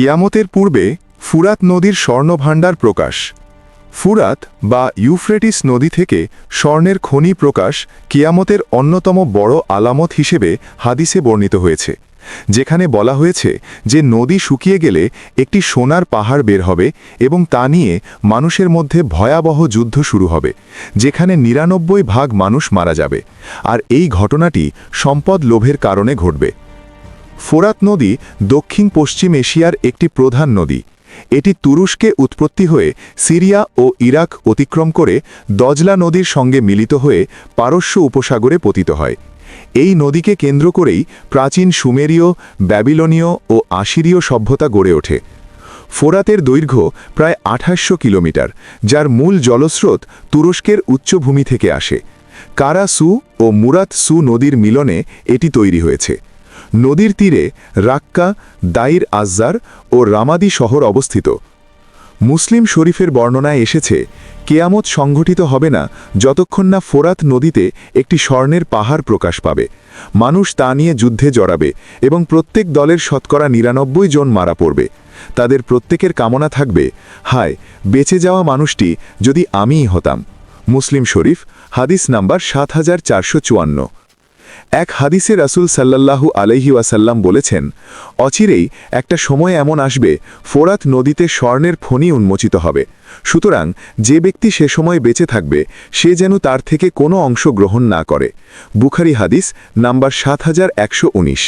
কিয়ামতের পূর্বে ফুরাত নদীর স্বর্ণভাণ্ডার প্রকাশ। ফুরাত বা ইউফ্রেটিস নদী থেকে স্বর্ণের খনি প্রকাশ কিয়ামতের অন্যতম বড় আলামত হিসেবে হাদিসে বর্ণিত হয়েছে, যেখানে বলা হয়েছে যে নদী শুকিয়ে গেলে একটি সোনার পাহাড় বের হবে এবং তা নিয়ে মানুষের মধ্যে ভয়াবহ যুদ্ধ শুরু হবে, যেখানে নিরানব্বই ভাগ মানুষ মারা যাবে। আর এই ঘটনাটি সম্পদ লোভের কারণে ঘটবে। ফোরাত নদী দক্ষিণ পশ্চিম এশিয়ার একটি প্রধান নদী। এটি তুরস্কে উৎপত্তি হয়ে সিরিয়া ও ইরাক অতিক্রম করে দজলা নদীর সঙ্গে মিলিত হয়ে পারস্য উপসাগরে পতিত হয়। এই নদীকে কেন্দ্র করেই প্রাচীন সুমেরীয়, ব্যাবিলনীয় ও আশিরীয় সভ্যতা গড়ে ওঠে। ফোরাতের দৈর্ঘ্য প্রায় আঠাশশো কিলোমিটার, যার মূল জলস্রোত তুরস্কের উচ্চভূমি থেকে আসে। কারা সু ও মুরাত সু নদীর মিলনে এটি তৈরি হয়েছে। নদীর তীরে রাক্কা, দাইর আজ্জার ও রামাদি শহর অবস্থিত। মুসলিম শরীফের বর্ণনায় এসেছে, কেয়ামত সংঘটিত হবে না যতক্ষণ না ফোরাত নদীতে একটি স্বর্ণের পাহাড় প্রকাশ পাবে। মানুষ তা নিয়ে যুদ্ধে জড়াবে এবং প্রত্যেক দলের শতকরা নিরানব্বই জন মারা পড়বে। তাদের প্রত্যেকের কামনা থাকবে, হায়, বেঁচে যাওয়া মানুষটি যদি আমিই হতাম। মুসলিম শরীফ, হাদিস নাম্বার সাত হাজার চারশো চুয়ান্ন। এক হাদিসে রাসুল সাল্লাল্লাহু আলহি ওয়াসাল্লাম বলেছেন, অচিরেই একটা সময় এমন আসবে, ফোরাত নদীতে স্বর্ণের ফণি উন্মোচিত হবে। সুতরাং যে ব্যক্তি সে সময় বেঁচে থাকবে, সে যেন তার থেকে কোনো অংশ গ্রহণ না করে। বুখারি হাদিস নাম্বার সাত হাজার একশো উনিশ।